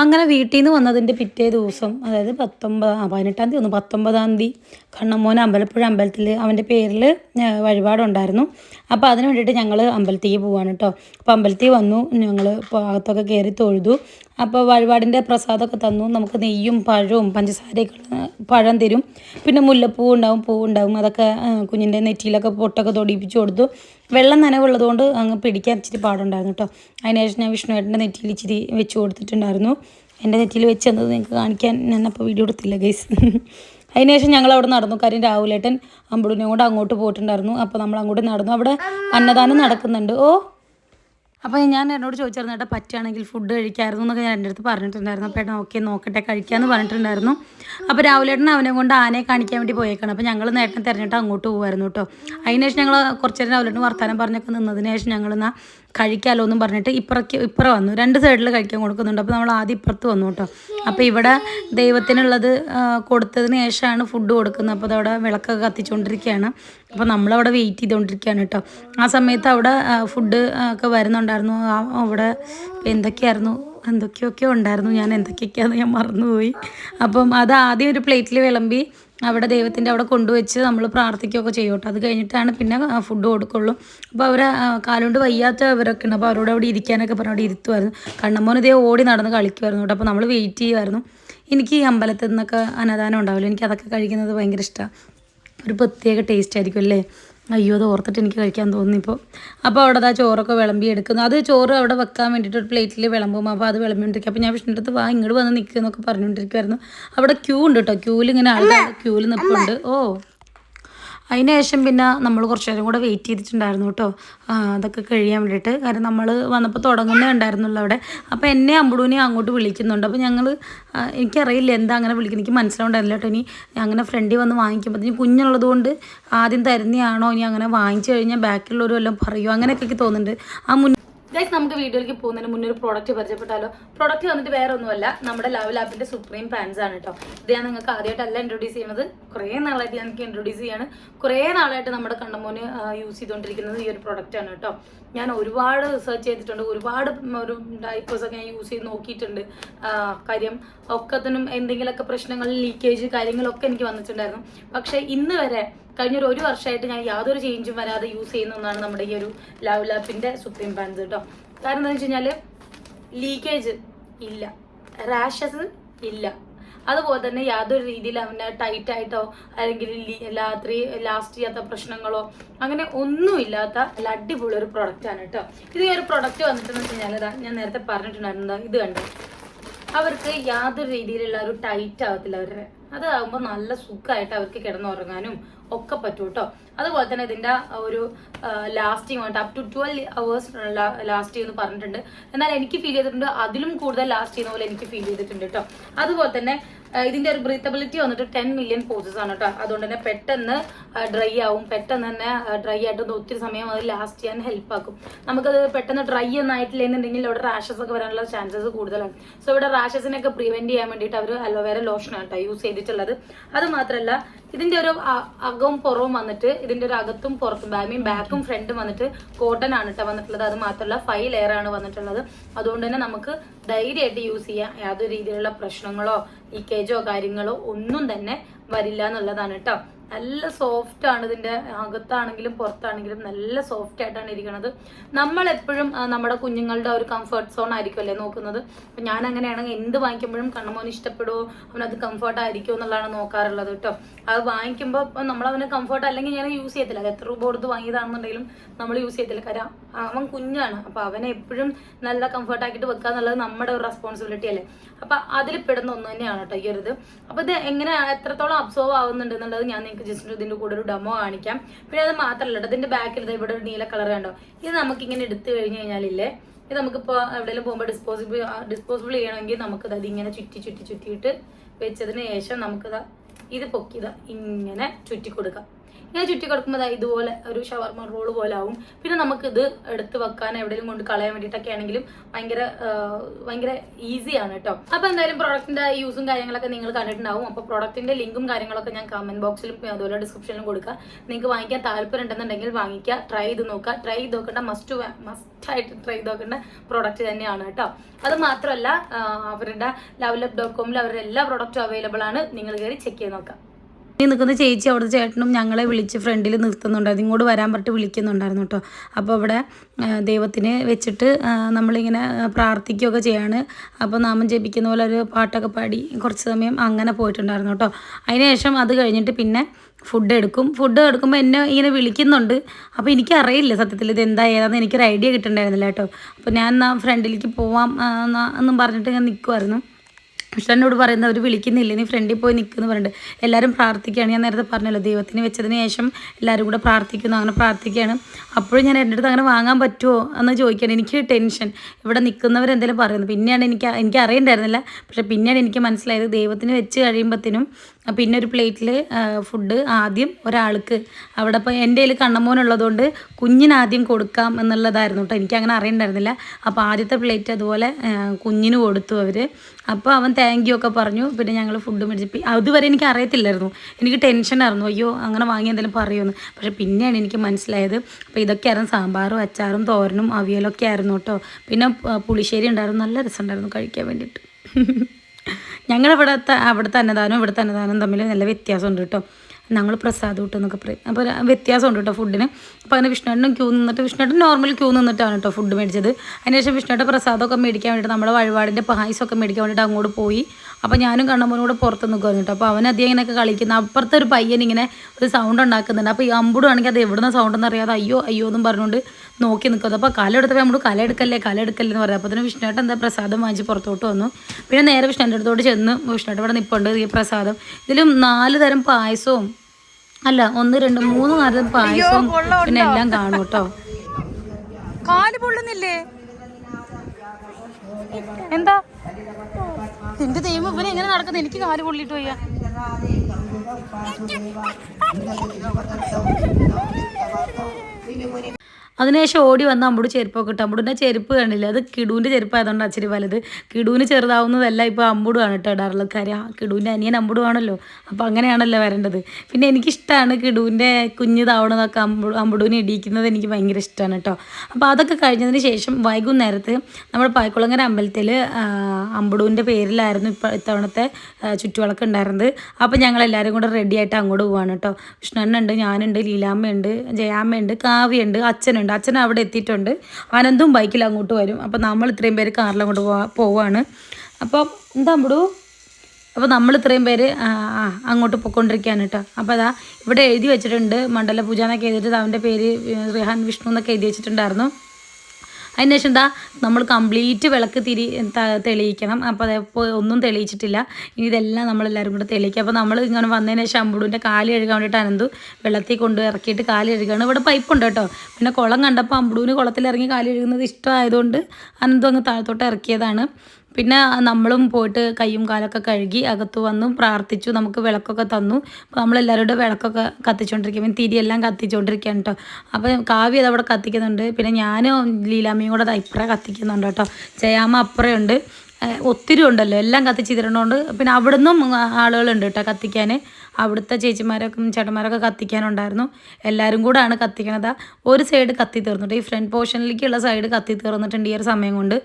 അങ്ങനെ വീട്ടിൽ നിന്ന് വന്നതിന്റെ പിറ്റേ ദിവസം അതായത് പത്തൊമ്പത് പതിനെട്ടാം തീയതി ഒന്ന് പത്തൊമ്പതാം തീയതി കണ്ണമ്മോൻ അമ്പലപ്പുഴ അമ്പലത്തിൽ അവന്റെ പേരിൽ വഴിപാടുണ്ടായിരുന്നു. അപ്പോൾ അതിന് വേണ്ടിയിട്ട് ഞങ്ങൾ അമ്പലത്തേക്ക് പോവാണ് കേട്ടോ അപ്പോൾ അമ്പലത്തിൽ വന്നു ഞങ്ങൾ അകത്തൊക്കെ കയറി തൊഴുതു. അപ്പോൾ വഴിപാടിന്റെ പ്രസാദമൊക്കെ തന്നു. നമുക്ക് നെയ്യും പഴവും പഞ്ചസാരയൊക്കെ പഴം തരും. പിന്നെ മുല്ലപ്പൂ ഉണ്ടാവും പൂ ഉണ്ടാവും. അതൊക്കെ കുഞ്ഞിന്റെ നെറ്റിയിലൊക്കെ പൊട്ടൊക്കെ തൊടിയിപ്പിച്ച് കൊടുത്തു. വെള്ളം നനവുള്ളതുകൊണ്ട് അങ്ങ് പിടിക്കാൻ ഇച്ചിരി പാടുണ്ടായിരുന്നു കേട്ടോ. അതിനുശേഷം ഞാൻ വിഷ്ണുവേട്ടന്റെ നെറ്റിയിൽ ഇച്ചിരി വെച്ച് കൊടുത്തിട്ടുണ്ടായിരുന്നു. എന്റെ നെറ്റിയിൽ വെച്ച് തന്നത് നിങ്ങൾക്ക് കാണിക്കാൻ ഞാൻ അപ്പോൾ വീഡിയോ എടുത്തില്ല ഗൈസ് അതിനുശേഷം ഞങ്ങൾ അവിടെ നടന്നു. കാര്യം രാഹുലേട്ടൻ അമ്പുടിനെ കൊണ്ട് അങ്ങോട്ട് പോയിട്ടുണ്ടായിരുന്നു. അപ്പോൾ നമ്മൾ അങ്ങോട്ട് നടന്നു. അവിടെ അന്നദാനം നടക്കുന്നുണ്ട്. ഓ അപ്പോൾ ഞാൻ എന്നോട് ചോദിച്ചായിരുന്നു ഏട്ടാ പറ്റുകയാണെങ്കിൽ ഫുഡ് കഴിക്കായിരുന്നു എന്നൊക്കെ ഞാൻ എന്റെ അടുത്ത് പറഞ്ഞിട്ടുണ്ടായിരുന്നു. അപ്പോൾ ഏട്ടാ ഓക്കെ നോക്കട്ടെ കഴിക്കാമെന്ന് പറഞ്ഞിട്ടുണ്ടായിരുന്നു. അപ്പോൾ രാവിലെ ഏട്ടൻ അവനെ കൊണ്ട് ആനയെ കാണിക്കാൻ വേണ്ടി പോയേക്കാണ്. അപ്പോൾ ഞങ്ങൾ നേട്ടനെ തിരഞ്ഞിട്ട് അങ്ങോട്ട് പോകുമായിരുന്നു കേട്ടോ. അതിനുശേഷം ഞങ്ങൾ കുറച്ച് നേരം രാവിലെ വർത്താനം പറഞ്ഞൊക്കെ നിന്നതിന് ശേഷം ഞങ്ങൾ എന്നാൽ കഴിക്കാമല്ലോ എന്നും പറഞ്ഞിട്ട് ഇപ്പുറക്ക് ഇപ്പുറം വന്നു. രണ്ട് സൈഡിൽ കഴിക്കാൻ കൊടുക്കുന്നുണ്ട്. അപ്പോൾ നമ്മൾ ആദ്യം ഇപ്പുറത്ത് വന്നു കേട്ടോ. അപ്പോൾ ഇവിടെ ദൈവത്തിനുള്ളത് കൊടുത്തതിന് ശേഷമാണ് ഫുഡ് കൊടുക്കുന്നത്. അപ്പോൾ അതവിടെ വിളക്കൊക്കെ കത്തിച്ചുകൊണ്ടിരിക്കുകയാണ് അപ്പോൾ നമ്മളവിടെ വെയിറ്റ് ചെയ്തുകൊണ്ടിരിക്കുകയാണ് കേട്ടോ. ആ സമയത്ത് അവിടെ ഫുഡ് ഒക്കെ വരുന്നുണ്ടായിരുന്നു. അവിടെ എന്തൊക്കെയായിരുന്നു? എന്തൊക്കെയൊക്കെ ഉണ്ടായിരുന്നു? ഞാൻ എന്തൊക്കെയൊക്കെയാണെന്ന് ഞാൻ മറന്നുപോയി. അപ്പം അത് ആദ്യം ഒരു പ്ലേറ്റിൽ വിളമ്പി അവിടെ ദൈവത്തിന്റെ അവിടെ കൊണ്ടുവച്ച് നമ്മൾ പ്രാർത്ഥിക്കുകയൊക്കെ ചെയ്യും അത് കഴിഞ്ഞിട്ടാണ് പിന്നെ ഫുഡ് കൊടുക്കുള്ളൂ. അപ്പോൾ അവർ കാലുകൊണ്ട് വയ്യാത്തവരൊക്കെ ഉണ്ട്. അപ്പോൾ അവരോട് അവിടെ ഇരിക്കാനൊക്കെ പറഞ്ഞു അവിടെ ഇരുത്തുമായിരുന്നു കണ്ണമ്മോൻ ഇതേ ഓടി നടന്ന് കളിക്കുമായിരുന്നു കേട്ടോ. അപ്പോൾ നമ്മൾ വെയിറ്റ് ചെയ്യുമായിരുന്നു എനിക്ക് ഈ അമ്പലത്തിൽ നിന്നൊക്കെ അന്നദാനം ഉണ്ടാവില്ല? എനിക്ക് അതൊക്കെ കഴിക്കുന്നത് ഭയങ്കര ഇഷ്ടമാണ് ഒരു പ്രത്യേക ടേസ്റ്റ് ആയിരിക്കും അല്ലേ? അയ്യോ അത് ഓർത്തിട്ട് എനിക്ക് കഴിക്കാൻ തോന്നിപ്പോൾ അപ്പോൾ അവിടെ ആ ചോറൊക്കെ വിളമ്പി എടുക്കുന്നു. അത് ചോറ് അവിടെ വെക്കാൻ വേണ്ടിയിട്ട് ഒരു പ്ലേറ്റിൽ വിളമ്പും. അപ്പോൾ അത് വിളമ്പിണ്ടിരിക്കും അപ്പോൾ ഞാൻ വിഷ്ണുന്റെ അടുത്ത് വാ ഇങ്ങോട്ട് വന്ന് നിൽക്കുക എന്നൊക്കെ പറഞ്ഞുകൊണ്ടിരിക്കുമായിരുന്നു അവിടെ ക്യൂ ഉണ്ട് കേട്ടോ ക്യൂവിൽ ഇങ്ങനെ ആൾക്കാർ ക്യൂവിൽ നിൽപ്പുണ്ട് ഓ. അതിന് ശേഷം പിന്നെ നമ്മൾ കുറച്ച് നേരം കൂടെ വെയിറ്റ് ചെയ്തിട്ടുണ്ടായിരുന്നു കേട്ടോ. അതൊക്കെ കഴിയാൻ വേണ്ടിയിട്ട്. കാരണം നമ്മൾ വന്നപ്പോൾ തുടങ്ങുന്നേ ഉണ്ടായിരുന്നുള്ളൂ അവിടെ. അപ്പോൾ എന്നെ അമ്പുടൂനെ അങ്ങോട്ട് വിളിക്കുന്നുണ്ട്. അപ്പോൾ ഞങ്ങൾ എനിക്കറിയില്ല എന്താ അങ്ങനെ വിളിക്കുന്നത്. എനിക്ക് മനസ്സിലാവുണ്ടായിരുന്നില്ല കേട്ടോ. ഇനി അങ്ങനെ ഫ്രണ്ടിൽ വന്ന് വാങ്ങിക്കുമ്പോൾ ഇനി കുഞ്ഞുള്ളത് കൊണ്ട് ആദ്യം തരുന്നതാണോ? ഇനി അങ്ങനെ വാങ്ങിച്ചു കഴിഞ്ഞാൽ ബാക്കിലുള്ളവരും എല്ലാം പറയുമോ അങ്ങനെയൊക്കെ എനിക്ക് തോന്നുന്നുണ്ട്. ആ മുൻ ഗൈസ് നമുക്ക് വീഡിയോയിലേക്ക് പോകുന്നതിന് മുന്നേ ഒരു പ്രോഡക്റ്റ് പരിചയപ്പെട്ടാലോ? പ്രോഡക്റ്റ് വന്നിട്ട് വേറെ ഒന്നുമല്ല നമ്മുടെ ലവ് ലാബിന്റെ സുപ്രീം പാൻസ് ആണ് കേട്ടോ ഇത് ഞാൻ നിങ്ങൾക്ക് ആദ്യമായിട്ടല്ല ഇൻട്രൊഡ്യൂസ് ചെയ്യുന്നത്. കുറേ നാളായിട്ട് ഞാൻ എനിക്ക് ഇൻട്രൊഡ്യൂസ് ചെയ്യാണ്. കുറേ നാളായിട്ട് നമ്മുടെ കണ്ണമോന് യൂസ് ചെയ്തുകൊണ്ടിരിക്കുന്നത് ഈ ഒരു ആണ് കേട്ടോ ഞാൻ ഒരുപാട് റിസർച്ച് ചെയ്തിട്ടുണ്ട്. ഒരുപാട് ഒരു ഡൈപ്പേഴ്സ് ഒക്കെ ഞാൻ യൂസ് ചെയ്ത് നോക്കിയിട്ടുണ്ട്. കാര്യം ഒക്കത്തിനും എന്തെങ്കിലുമൊക്കെ പ്രശ്നങ്ങൾ ലീക്കേജ് കാര്യങ്ങളൊക്കെ എനിക്ക് വന്നിട്ടുണ്ടായിരുന്നു. പക്ഷേ ഇന്ന് വരെ കഴിഞ്ഞൊരു ഒരു വർഷമായിട്ട് ഞാൻ യാതൊരു ചേഞ്ചും വരാതെ യൂസ് ചെയ്യുന്ന ഒന്നാണ് നമ്മുടെ ഈ ഒരു ലവ് ലാപ്പിന്റെ സുപ്രീം പാൻസ് കേട്ടോ കാരണം എന്താണെന്ന് വെച്ച് കഴിഞ്ഞാൽ ലീക്കേജ് ഇല്ല. റാഷസ് ഇല്ല. അതുപോലെ തന്നെ യാതൊരു രീതിയിൽ അവന് ടൈറ്റ് ആയിട്ടോ അല്ലെങ്കിൽ രാത്രി ലാസ്റ്റ് ചെയ്യാത്ത പ്രശ്നങ്ങളോ അങ്ങനെ ഒന്നുമില്ലാത്ത നല്ല അടിപൊളി ഒരു പ്രൊഡക്റ്റ് ആണ് കേട്ടോ ഇത് ഈ ഒരു പ്രൊഡക്റ്റ് വന്നിട്ടെന്ന് വെച്ച് കഴിഞ്ഞാൽ ഞാൻ നേരത്തെ പറഞ്ഞിട്ടുണ്ടായിരുന്നു ഇത് കണ്ടു? അവർക്ക് യാതൊരു രീതിയിലുള്ള ഒരു ടൈറ്റ് ആവത്തില്ല അവരുടെ അതാകുമ്പോൾ നല്ല സുഖമായിട്ട് അവർക്ക് കിടന്നുറങ്ങാനും ഒക്കെ പറ്റും കേട്ടോ അതുപോലെ തന്നെ ഇതിന്റെ ഒരു ലാസ്റ്റിംഗ് ആയിട്ട് up to twelve hours last ചെയ്യുമെന്ന് പറഞ്ഞിട്ടുണ്ട്. എന്നാൽ എനിക്ക് ഫീൽ ചെയ്തിട്ടുണ്ട് അതിലും കൂടുതൽ ലാസ്റ്റ് ചെയ്യുന്ന പോലെ എനിക്ക് ഫീൽ ചെയ്തിട്ടുണ്ട് കേട്ടോ അതുപോലെ തന്നെ ഇതിന്റെ ഒരു ബ്രീത്തബിലിറ്റി വന്നിട്ട് ടെൻ മില്യൺ പോസസ് ആണ് കേട്ടോ അതുകൊണ്ട് തന്നെ പെട്ടെന്ന് ഡ്രൈ ആവും. പെട്ടെന്ന് തന്നെ ഡ്രൈ ആയിട്ട് ഒത്തിരി സമയം അത് ലാസ്റ്റ് ചെയ്യാൻ ഹെൽപ്പ് ആക്കും. നമുക്കത് പെട്ടെന്ന് ഡ്രൈ ഒന്നും ആയിട്ടില്ല എന്നുണ്ടെങ്കിൽ അവിടെ റാഷസ് ഒക്കെ വരാനുള്ള ചാൻസസ് കൂടുതലാണ്. സോ ഇവിടെ റാഷസിനൊക്കെ പ്രിവെന്റ് ചെയ്യാൻ വേണ്ടിയിട്ട് അവർ അലോവേര ലോഷൻ ആണ് കേട്ടോ യൂസ് ചെയ്തിട്ടുള്ളത്. അത് മാത്രമല്ല ഇതിന്റെ ഒരു അകവും പുറവും വന്നിട്ട് ഇതിന്റെ ഒരു അകത്തും പുറത്തും ഐ മീൻ ബാക്കും ഫ്രണ്ടും വന്നിട്ട് കോട്ടൺ ആണ് കേട്ടോ വന്നിട്ടുള്ളത്. അത് മാത്രമല്ല ഫൈവ് ലെയർ ആണ് വന്നിട്ടുള്ളത്. അതുകൊണ്ട് തന്നെ നമുക്ക് ധൈര്യമായിട്ട് യൂസ് ചെയ്യാം. യാതൊരു രീതിയിലുള്ള പ്രശ്നങ്ങളോ ലീക്കേജോ കാര്യങ്ങളോ ഒന്നും തന്നെ വരില്ല എന്നുള്ളതാണ് കേട്ടോ നല്ല സോഫ്റ്റ് ആണ് ഇതിന്റെ അകത്താണെങ്കിലും പുറത്താണെങ്കിലും നല്ല സോഫ്റ്റ് ആയിട്ടാണ് ഇരിക്കുന്നത് നമ്മൾ എപ്പോഴും നമ്മുടെ കുഞ്ഞുങ്ങളുടെ ഒരു കംഫർട്ട് സോൺ ആയിരിക്കുമല്ലേ നോക്കുന്നത്? അപ്പം ഞാൻ അങ്ങനെയാണെങ്കിൽ എന്ത് വാങ്ങിക്കുമ്പോഴും കണ്ണമോന് ഇഷ്ടപ്പെടുമോ അവനത് കംഫർട്ട് ആയിരിക്കുമോ എന്നുള്ളതാണ് നോക്കാറുള്ളത് കേട്ടോ. അത് വാങ്ങിക്കുമ്പോൾ നമ്മൾ അവന് കംഫർട്ട് അല്ലെങ്കിൽ ഞാൻ യൂസ് ചെയ്യത്തില്ല. അത് എത്ര രൂപ കൊടുത്ത് വാങ്ങിയതാണെന്നുണ്ടെങ്കിലും നമ്മൾ യൂസ് ചെയ്യത്തില്ല. കാര്യം അവൻ കുഞ്ഞാണ്. അപ്പൊ അവനെ എപ്പോഴും നല്ല കംഫർട്ട് ആക്കിയിട്ട് വെക്കുക എന്നുള്ളത് നമ്മുടെ ഒരു റെസ്പോൺസിബിലിറ്റി അല്ലേ? അപ്പൊ അതിൽ പെടുന്ന ഒന്ന് തന്നെയാണ് കേട്ടോ ഈ ഒരു ഇത്. അപ്പൊ ഇത് എങ്ങനെ എത്രത്തോളം അബ്സോർവ് ആവുന്നുണ്ട് എന്നുള്ളത് ഞാൻ നിങ്ങൾക്ക് ജസ്റ്റ് ഇതിന്റെ കൂടെ ഒരു ഡെമോ കാണിക്കാം. പിന്നെ അത് മാത്രമല്ല കേട്ടോ ഇതിന്റെ ബാക്കിൽ ഇവിടെ ഒരു നീല കളർ കണ്ടോ? ഇത് നമുക്ക് ഇങ്ങനെ എടുത്തു കഴിഞ്ഞു കഴിഞ്ഞാലില്ലേ ഇത് നമുക്കിപ്പോൾ എവിടെയെങ്കിലും പോകുമ്പോൾ ഡിസ്പോസിബിൾ ഡിസ്പോസിബിൾ ചെയ്യണമെങ്കിൽ നമുക്കത് അതിങ്ങനെ ചുറ്റി ചുറ്റി ചുറ്റിയിട്ട് വെച്ചതിന് ശേഷം നമുക്കിത് ഇത് പൊക്കിയതാ ഇങ്ങനെ ചുറ്റി കൊടുക്കാം ഇങ്ങനെ ചുറ്റി കിടക്കുമ്പോൾ ഇതുപോലെ ഒരു ഷവർമ റോൾ പോലെ ആവും. പിന്നെ നമുക്കിത് എടുത്ത് വെക്കാൻ എവിടെയെങ്കിലും കൊണ്ട് കളയാൻ വേണ്ടിയിട്ടൊക്കെ ആണെങ്കിലും ഭയങ്കര ഭയങ്കര ഈസിയാണ് കേട്ടോ അപ്പോൾ എന്തായാലും പ്രോഡക്റ്റിന്റെ യൂസും കാര്യങ്ങളൊക്കെ നിങ്ങൾ കണ്ടിട്ടുണ്ടാവും. അപ്പോൾ പ്രോഡക്റ്റിന്റെ ലിങ്കും കാര്യങ്ങളൊക്കെ ഞാൻ കമന്റ് ബോക്സിലും അതുപോലെ ഡിസ്ക്രിപ്ഷനിലും കൊടുക്കുക നിങ്ങൾക്ക് വാങ്ങിക്കാൻ താല്പര്യം ഉണ്ടെന്നുണ്ടെങ്കിൽ വാങ്ങിക്കുക ട്രൈ ചെയ്ത് നോക്കുക. ട്രൈ ചെയ്ത് നോക്കേണ്ട മസ്റ്റ് മസ്റ്റ് ആയിട്ട് ട്രൈ ചെയ്ത് നോക്കേണ്ട പ്രോഡക്റ്റ് തന്നെയാണ് കേട്ടോ അത് മാത്രമല്ല അവരുടെ ലവ് ലബ് ഡോട്ട് കോമിൽ അവരുടെ എല്ലാ പ്രോഡക്റ്റും അവൈലബിൾ ആണ്. നിങ്ങൾ കയറി ചെക്ക് ചെയ്ത് നോക്കാം. ഈ നിൽക്കുന്ന ചേച്ചി അവിടുത്തെ ചേട്ടനും ഞങ്ങളെ വിളിച്ച് ഫ്രണ്ടിൽ നിർത്തുന്നുണ്ടായിരുന്നു ഇങ്ങോട്ട് വരാൻ പറഞ്ഞിട്ട് വിളിക്കുന്നുണ്ടായിരുന്നു കേട്ടോ. അപ്പോൾ അവിടെ ദൈവത്തിന് വെച്ചിട്ട് നമ്മളിങ്ങനെ പ്രാർത്ഥിക്കുകയൊക്കെ ചെയ്യാണ്. അപ്പോൾ നാമം ജപിക്കുന്ന പോലെ ഒരു പാട്ടൊക്കെ പാടി കുറച്ച് സമയം അങ്ങനെ പോയിട്ടുണ്ടായിരുന്നു കേട്ടോ. അതിനുശേഷം അത് കഴിഞ്ഞിട്ട് പിന്നെ ഫുഡ് എടുക്കും. ഫുഡ് എടുക്കുമ്പോൾ എന്നെ ഇങ്ങനെ വിളിക്കുന്നുണ്ട്. അപ്പോൾ എനിക്കറിയില്ല സത്യത്തിൽ ഇത് എന്താ ഏതാന്ന് എനിക്കൊരു ഐഡിയ കിട്ടുന്നുണ്ടായിരുന്നില്ല കേട്ടോ. അപ്പോൾ ഞാൻ ഫ്രണ്ടിലേക്ക് പോവാം എന്നും പറഞ്ഞിട്ട് ഞാൻ നിൽക്കുമായിരുന്നു പക്ഷെ എന്നോട് പറയുന്നത് അവർ വിളിക്കുന്നില്ല. നീ ഫ്രണ്ടിൽ പോയി നിൽക്കുന്നു പറഞ്ഞിട്ട്. എല്ലാവരും പ്രാർത്ഥിക്കുകയാണ്. ഞാൻ നേരത്തെ പറഞ്ഞല്ലോ ദൈവത്തിന് വെച്ചതിന് ശേഷം എല്ലാവരും കൂടെ പ്രാർത്ഥിക്കുന്നു അങ്ങനെ പ്രാർത്ഥിക്കുകയാണ്. അപ്പോഴും ഞാൻ എന്റെ അടുത്ത് അങ്ങനെ വാങ്ങാൻ പറ്റുമോ എന്ന് ചോദിക്കുകയാണ്. എനിക്ക് ടെൻഷൻ. ഇവിടെ നിൽക്കുന്നവരെന്തെങ്കിലും പറയുന്നു. പിന്നെയാണ് എനിക്ക് എനിക്ക് അറിയണ്ടായിരുന്നില്ല പക്ഷേ പിന്നെയാണ് എനിക്ക് മനസ്സിലായത് ദൈവത്തിന് വെച്ച് കഴിയുമ്പോഴത്തേനും പിന്നെ ഒരു പ്ലേറ്റിൽ ഫുഡ് ആദ്യം ഒരാൾക്ക്. അവിടെ ഇപ്പോൾ എന്റെ കയ്യിൽ കണ്ണമോനുള്ളതുകൊണ്ട് കുഞ്ഞിനാദ്യം കൊടുക്കാം എന്നുള്ളതായിരുന്നു കേട്ടോ. എനിക്ക് അങ്ങനെ അറിയണ്ടായിരുന്നില്ല. അപ്പോൾ ആദ്യത്തെ പ്ലേറ്റ് അതുപോലെ കുഞ്ഞിന് കൊടുത്തു അവർ അപ്പോൾ അവൻ താങ്ക് യു ഒക്കെ പറഞ്ഞു. പിന്നെ ഞങ്ങൾ ഫുഡ് മേടിച്ച്. അതുവരെ എനിക്ക് അറിയത്തില്ലായിരുന്നു. എനിക്ക് ടെൻഷനായിരുന്നു അയ്യോ അങ്ങനെ വാങ്ങി എന്തെങ്കിലും പറയുമെന്ന്. പക്ഷേ പിന്നെയാണ് എനിക്ക് മനസ്സിലായത്. അപ്പോൾ ഇതൊക്കെയായിരുന്നു സാമ്പാറും അച്ചാറും തോരനും അവിയലൊക്കെ ആയിരുന്നു കേട്ടോ. പിന്നെ പുളിശ്ശേരി ഉണ്ടായിരുന്നു. നല്ല രസമുണ്ടായിരുന്നു കഴിക്കാൻ വേണ്ടിയിട്ട്. ഞങ്ങളിവിടുത്തെ അവിടുത്തെ അന്നദാനം ഇവിടുത്തെ അന്നദാനം തമ്മിൽ നല്ല വ്യത്യാസമുണ്ട് കേട്ടോ. ഞങ്ങൾ പ്രസാദം കിട്ടും എന്നൊക്കെ പറയും. അപ്പോൾ വ്യത്യാസം വ്യത്യാസമുണ്ട് കേട്ടോ ഫുഡിന് അപ്പോൾ അങ്ങനെ വിഷ്ണുവേട്ടനും ക്യൂ നിന്നിട്ട് വിഷ്ണുവേട്ടൻ നോർമൽ ക്യൂ നിന്നിട്ടാണ് കേട്ടോ ഫുഡ് മേടിച്ചത്. അതിനുശേഷം വിഷ്ണുവേട്ടൻ പ്രസാദമൊക്കെ മേടിക്കാൻ വേണ്ടിയിട്ട് നമ്മുടെ വഴിപാടിന്റെ പായസമൊക്കെ മേടിക്കാൻ വേണ്ടിയിട്ട് അങ്ങോട്ട് പോയി. അപ്പോൾ ഞാനും കണ്ണമ്മനും കൂടെ പുറത്ത് നിൽക്കുമായിരുന്നു കേട്ടോ. അപ്പോൾ അവൻ അധികം ഇങ്ങനെയൊക്കെ കളിക്കുന്ന അപ്പുറത്തെ ഒരു പയ്യൻ ഇങ്ങനെ ഒരു സൗണ്ട് ഉണ്ടാക്കുന്നുണ്ട്. അപ്പോൾ ഈ അമ്പുടാണെങ്കിൽ അത് എവിടുന്ന സൗണ്ട് എന്ന് അറിയാതെ അയ്യോ അയ്യോ എന്നും പറഞ്ഞുകൊണ്ട് നോക്കി നിൽക്കുന്നത് അപ്പോൾ കല എടുത്തപ്പോൾ നമ്മൾ കല എടുക്കല്ലേ കല എടുക്കല്ലേ എന്ന് പറയാം. അപ്പോൾ അതിന് വിഷ്ണുവേട്ടൻ എന്താ പ്രസാദം വാങ്ങിച്ച് പുറത്തോട്ട് വന്നു. പിന്നെ നേരെ വിഷ്ണുവിന്റെ അടുത്തോട്ട് ചെന്ന് വിഷ്ണുവേട്ടൻ ഇവിടെ നിൽപ്പുണ്ട് ഈ പ്രസാദം. ഇതിലും നാല് തരം പായസവും അല്ല ഒന്ന് രണ്ട് മൂന്ന് തരം പായസവും പിന്നെ എല്ലാം കാണും കേട്ടോ. കാൽ പൊള്ളുന്നില്ലേ? എന്താ? നിന്റെ ദൈവം ഇവനെ എങ്ങനെ നടക്കുന്നത് എനിക്ക് കാൽ പൊള്ളിട്ട് വയ്യ. അതിനുശേഷം ഓടി വന്ന് അമ്പുട് ചെരുപ്പൊക്കെ ഇട്ട്. അമ്പുടിന്റെ ചെരുപ്പ് കണ്ടില്ല? അത് കിടൂന്റെ ചെരുപ്പായതുകൊണ്ട് അച്ചിരി വലുത്. കിടൂന് ചെറുതാവുന്നതല്ല ഇപ്പോൾ അമ്പുടുമാണ് കേട്ടോ ഇടാറുള്ളത് കാര്യം ആ കിടൂന്റെ അനിയൻ അമ്പുടുവാണല്ലോ അപ്പോൾ അങ്ങനെയാണല്ലോ വരേണ്ടത്. പിന്നെ എനിക്കിഷ്ടമാണ് കിടൂന്റെ കുഞ്ഞ് താവണതൊക്കെ അമ്പു അമ്പുടുവിനെ ഇടിക്കുന്നത് എനിക്ക് ഭയങ്കര ഇഷ്ടമാണ് കേട്ടോ. അപ്പോൾ അതൊക്കെ കഴിഞ്ഞതിന് ശേഷം വൈകുന്നേരത്ത് നമ്മുടെ പായ്ക്കുളങ്ങര അമ്പലത്തിൽ അമ്പുടുവിന്റെ പേരിലായിരുന്നു ഇപ്പോൾ ഇത്തവണത്തെ ചുറ്റുവിളക്ക് ഉണ്ടായിരുന്നത്. അപ്പോൾ ഞങ്ങൾ എല്ലാവരും കൂടെ റെഡി ആയിട്ട് അങ്ങോട്ട് പോവാണ് കേട്ടോ. കൃഷ്ണനുണ്ട് ഞാനുണ്ട് ലീലാമ്മയുണ്ട് ജയാമ്മയുണ്ട് കാവ്യുണ്ട് അച്ഛനുണ്ട്. അച്ഛൻ അവിടെ എത്തിയിട്ടുണ്ട്. അനന്തും ബൈക്കിൽ അങ്ങോട്ട് വരും. അപ്പോൾ നമ്മൾ ഇത്രയും പേര് കാറിൽ അങ്ങോട്ട് പോവാ പോവാണ്. അപ്പോൾ എന്താ അമ്പടു അപ്പോൾ നമ്മൾ ഇത്രയും പേര് അങ്ങോട്ട് പൊയ്ക്കൊണ്ടിരിക്കുകയാണ് കേട്ടോ. അപ്പോൾ അതാ ഇവിടെ എഴുതി വെച്ചിട്ടുണ്ട്. മണ്ഡല പൂജ എന്നൊക്കെ എഴുതിയിട്ട് അവന്റെ പേര് റിഹാൻ വിഷ്ണു എന്നൊക്കെ എഴുതി വെച്ചിട്ടുണ്ടായിരുന്നു. അതിന് ശേഷം എന്താ നമ്മൾ കംപ്ലീറ്റ് വിളക്ക് തിരി തെളിയിക്കണം. അപ്പോൾ ഒന്നും തെളിയിച്ചിട്ടില്ല. ഇനി ഇതെല്ലാം നമ്മളെല്ലാവരും കൂടെ തെളിയിക്കുക അപ്പോൾ നമ്മൾ ഇങ്ങനെ വന്നതിന് ശേഷം അമ്പുടിന്റെ കാൽ കഴുകാൻ വേണ്ടിയിട്ട് അനന്തു വെള്ളത്തിൽ കൊണ്ട് ഇറക്കിയിട്ട് കാൽ കഴുകുകയാണ് ഇവിടെ പൈപ്പുണ്ട് കേട്ടോ. പിന്നെ കുളം കണ്ടപ്പോൾ അമ്പുടൂന് കുളത്തിൽ ഇറങ്ങി കാൽ കഴുകുന്നത് ഇഷ്ടമായതുകൊണ്ട് അനന്തു അങ്ങ് താഴത്തോട്ട് ഇറക്കിയതാണ്. പിന്നെ നമ്മളും പോയിട്ട് കയ്യും കാലൊക്കെ കഴുകി അകത്ത് വന്നു പ്രാർത്ഥിച്ചു നമുക്ക് വിളക്കൊക്കെ തന്നു. അപ്പോൾ നമ്മളെല്ലാവരുടെ വിളക്കൊക്കെ കത്തിച്ചുകൊണ്ടിരിക്കും തിരിയെല്ലാം കത്തിച്ചുകൊണ്ടിരിക്കുകയാണ് കേട്ടോ അപ്പോൾ കാവ്യ അതവിടെ കത്തിക്കുന്നുണ്ട്. പിന്നെ ഞാനും ലീലാമ്മയും കൂടെ അത് ഇപ്പറേ കത്തിക്കുന്നുണ്ട് കേട്ടോ ജയാമ്മ അപ്പുറയുണ്ട്. ഒത്തിരി ഉണ്ടല്ലോ എല്ലാം കത്തിച്ച് തരണോണ്ട് പിന്നെ അവിടുന്നും ആളുകളുണ്ട് കേട്ടോ കത്തിക്കാൻ. അവിടുത്തെ ചേച്ചിമാരൊക്കെ ചേട്ടന്മാരൊക്കെ കത്തിക്കാനുണ്ടായിരുന്നു. എല്ലാവരും കൂടാണ് കത്തിക്കണത്. ഒരു സൈഡ് കത്തി തീർന്നിട്ട് ഈ ഫ്രണ്ട് പോർഷനിലേക്കുള്ള സൈഡ് കത്തി തീർന്നിട്ടുണ്ട് ഈ ഒരു സമയം കൊണ്ട്.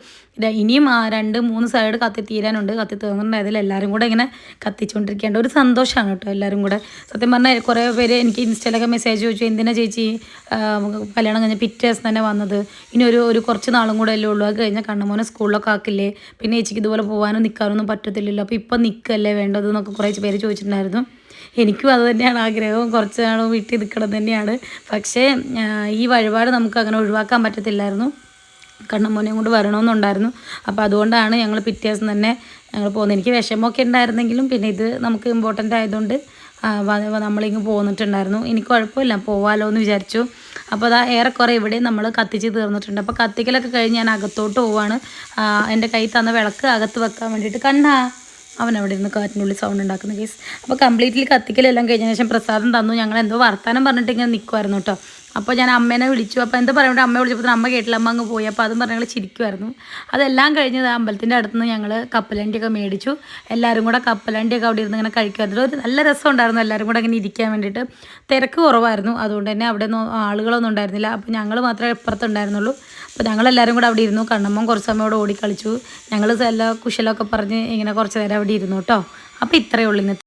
ഇനിയും ആ രണ്ട് മൂന്ന് സൈഡ് കത്തി തീരാനുണ്ട് കത്തി തീർന്നിട്ടുണ്ട്. അതിൽ എല്ലാവരും കൂടെ ഇങ്ങനെ കത്തിച്ചുകൊണ്ടിരിക്കേണ്ട ഒരു സന്തോഷമാണ് കേട്ടോ എല്ലാവരും കൂടെ. സത്യം പറഞ്ഞാൽ കുറേ പേര് എനിക്ക് ഇൻസ്റ്റയിലൊക്കെ മെസ്സേജ് ചോദിച്ചു എന്തിനാ ചേച്ചി കല്യാണം കഴിഞ്ഞ പിറ്റേസ് തന്നെ വന്നത്? ഇനി ഒരു ഒരു കുറച്ച് നാളും കൂടെ അല്ലേ ഉള്ളൂ. അത് കഴിഞ്ഞാൽ കണ്ണുമോനെ സ്കൂളിലൊക്കെ ആക്കില്ലേ? പിന്നെ ചേച്ചിക്ക് ഇതുപോലെ പോകാനും നിൽക്കാനൊന്നും പറ്റത്തില്ലല്ലോ. അപ്പോൾ ഇപ്പം നിൽക്കല്ലേ വേണ്ടത്? എന്നൊക്കെ കുറേ പേര് ചോദിച്ചിട്ടുണ്ടായിരുന്നു. എനിക്കും അത് തന്നെയാണ്. ആഗ്രഹവും കുറച്ച് നാൾ വീട്ടിൽ നിൽക്കണം തന്നെയാണ്. പക്ഷേ ഈ വഴിപാട് നമുക്ക് അങ്ങനെ ഒഴിവാക്കാൻ പറ്റത്തില്ലായിരുന്നു. കണ്ണമ്മോനെയും കൊണ്ട് വരണമെന്നുണ്ടായിരുന്നു. അപ്പോൾ അതുകൊണ്ടാണ് ഞങ്ങൾ പിറ്റേ ദിവസം തന്നെ ഞങ്ങൾ പോകുന്നത് എനിക്ക് വിഷമമൊക്കെ ഉണ്ടായിരുന്നെങ്കിലും പിന്നെ ഇത് നമുക്ക് ഇമ്പോർട്ടന്റ് ആയതുകൊണ്ട് നമ്മളിങ്ങ് പോന്നിട്ടുണ്ടായിരുന്നു. എനിക്ക് കുഴപ്പമില്ല പോവാലോ എന്ന് വിചാരിച്ചു. അപ്പോൾ അതാ ഏറെക്കുറെ ഇവിടെ നമ്മൾ കത്തിച്ച് തീർന്നിട്ടുണ്ട്. അപ്പോൾ കത്തിക്കലൊക്കെ കഴിഞ്ഞ് ഞാൻ അകത്തോട്ട് പോവാണ്. എന്റെ കയ്യിൽ തന്ന വിളക്ക് അകത്ത് വെക്കാൻ വേണ്ടിയിട്ട്. കണ്ണാ! അവൻ അവിടെ ഇരുന്ന് കാറ്റിനുള്ളിൽ സൗണ്ട് ഉണ്ടാക്കുന്ന കേസ് അപ്പോൾ കംപ്ലീറ്റ്ലി കത്തിക്കലെല്ലാം കഴിഞ്ഞ ശേഷം പ്രസാദം തന്നു. ഞങ്ങൾ എന്തോ വർത്താനം പറഞ്ഞിട്ട് ഇങ്ങനെ നിൽക്കുമായിരുന്നു കേട്ടോ. അപ്പോൾ ഞാൻ അമ്മേനെ വിളിച്ചു. അപ്പോൾ എന്താ പറയുക അമ്മയെ വിളിച്ചപ്പോൾ അമ്മ കേട്ടില്ല. അമ്മ അങ്ങ് പോയി. അപ്പോൾ അതും പറഞ്ഞ് ചിരിക്കുമായിരുന്നു അതെല്ലാം കഴിഞ്ഞത് അമ്പലത്തിന്റെ അടുത്ത് നിന്ന് ഞങ്ങൾ കപ്പലണ്ടിയൊക്കെ മേടിച്ചു. എല്ലാവരും കൂടെ കപ്പലണ്ടിയൊക്കെ അവിടെ ഇരുന്ന് ഇങ്ങനെ കഴിക്കുമായിരുന്നു ഒരു നല്ല രസം ഉണ്ടായിരുന്നു എല്ലാവരും കൂടെ അങ്ങനെ ഇരിക്കാൻ വേണ്ടിയിട്ട്. തിരക്ക് കുറവായിരുന്നു. അതുകൊണ്ട് തന്നെ അവിടെ ഒന്നും ആളുകളൊന്നും ഉണ്ടായിരുന്നില്ല. അപ്പോൾ ഞങ്ങൾ മാത്രമേ ഇപ്പുറത്തുണ്ടായിരുന്നുള്ളൂ. അപ്പോൾ ഞങ്ങളെല്ലാവരും കൂടെ അവിടെ ഇരുന്നു. കണ്ണമ്മ കുറച്ച് സമയം അവിടെ ഓടിക്കളിച്ചു. ഞങ്ങൾ എല്ലാ കുശലമൊക്കെ പറഞ്ഞ് ഇങ്ങനെ കുറച്ച് നേരം അവിടെ ഇരുന്നു കേട്ടോ. അപ്പോൾ ഇത്രയേ ഉള്ളൂ